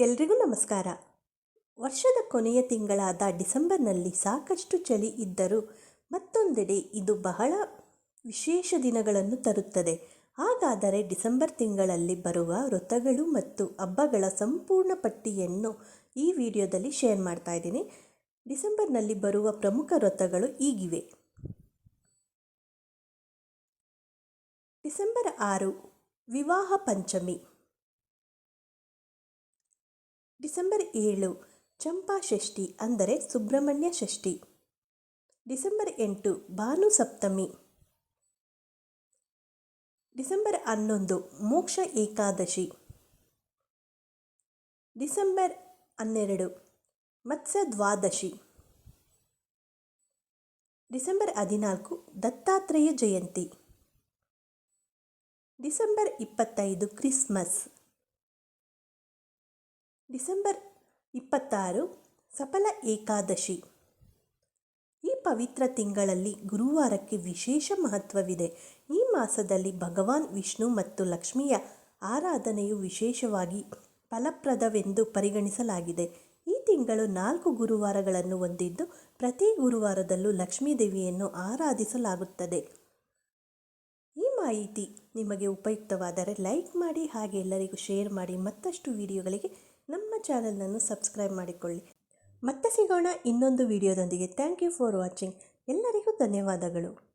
ಎಲ್ರಿಗೂ ನಮಸ್ಕಾರ. ವರ್ಷದ ಕೊನೆಯ ತಿಂಗಳಾದ ಡಿಸೆಂಬರ್ನಲ್ಲಿ ಸಾಕಷ್ಟು ಚಳಿ ಇದ್ದರೂ ಮತ್ತೊಂದೆಡೆ ಇದು ಬಹಳ ವಿಶೇಷ ದಿನಗಳನ್ನು ತರುತ್ತದೆ. ಹಾಗಾದರೆ ಡಿಸೆಂಬರ್ ತಿಂಗಳಲ್ಲಿ ಬರುವ ವ್ರತಗಳು ಮತ್ತು ಹಬ್ಬಗಳ ಸಂಪೂರ್ಣ ಪಟ್ಟಿಯನ್ನು ಈ ವಿಡಿಯೋದಲ್ಲಿ ಶೇರ್ ಮಾಡ್ತಾ ಇದ್ದೀನಿ. ಡಿಸೆಂಬರ್ನಲ್ಲಿ ಬರುವ ಪ್ರಮುಖ ವೃತಗಳು ಈಗಿವೆ. ಡಿಸೆಂಬರ್ ಆರು, ವಿವಾಹ ಪಂಚಮಿ. ಡಿಸೆಂಬರ್ ಏಳು, ಚಂಪಾ ಷಷ್ಠಿ ಅಂದರೆ ಸುಬ್ರಹ್ಮಣ್ಯ ಷಷ್ಠಿ. ಡಿಸೆಂಬರ್ ಎಂಟು, ಭಾನು ಸಪ್ತಮಿ. ಡಿಸೆಂಬರ್ ಹನ್ನೊಂದು, ಮೋಕ್ಷ ಏಕಾದಶಿ. ಡಿಸೆಂಬರ್ ಹನ್ನೆರಡು, ಮತ್ಸ್ಯ ದ್ವಾದಶಿ. ಡಿಸೆಂಬರ್ ಹದಿನಾಲ್ಕು, ದತ್ತಾತ್ರೇಯ ಜಯಂತಿ. ಡಿಸೆಂಬರ್ ಇಪ್ಪತ್ತೈದು, ಕ್ರಿಸ್ಮಸ್. ಡಿಸೆಂಬರ್ ಇಪ್ಪತ್ತಾರು, ಸಫಲ ಏಕಾದಶಿ. ಈ ಪವಿತ್ರ ತಿಂಗಳಲ್ಲಿ ಗುರುವಾರಕ್ಕೆ ವಿಶೇಷ ಮಹತ್ವವಿದೆ. ಈ ಮಾಸದಲ್ಲಿ ಭಗವಾನ್ ವಿಷ್ಣು ಮತ್ತು ಲಕ್ಷ್ಮಿಯ ಆರಾಧನೆಯು ವಿಶೇಷವಾಗಿ ಫಲಪ್ರದವೆಂದು ಪರಿಗಣಿಸಲಾಗಿದೆ. ಈ ತಿಂಗಳು ನಾಲ್ಕು ಗುರುವಾರಗಳನ್ನು ಹೊಂದಿದ್ದು, ಪ್ರತಿ ಗುರುವಾರದಲ್ಲೂ ಲಕ್ಷ್ಮೀ ದೇವಿಯನ್ನು ಆರಾಧಿಸಲಾಗುತ್ತದೆ. ಈ ಮಾಹಿತಿ ನಿಮಗೆ ಉಪಯುಕ್ತವಾದರೆ ಲೈಕ್ ಮಾಡಿ, ಹಾಗೆ ಎಲ್ಲರಿಗೂ ಶೇರ್ ಮಾಡಿ, ಮತ್ತಷ್ಟು ವಿಡಿಯೋಗಳಿಗೆ ನಮ್ಮ ಚಾನಲನ್ನು ಸಬ್ಸ್ಕ್ರೈಬ್ ಮಾಡಿಕೊಳ್ಳಿ. ಮತ್ತೆ ಸಿಗೋಣ ಇನ್ನೊಂದು ವಿಡಿಯೋದೊಂದಿಗೆ. Thank you for watching. ಎಲ್ಲರಿಗೂ ಧನ್ಯವಾದಗಳು.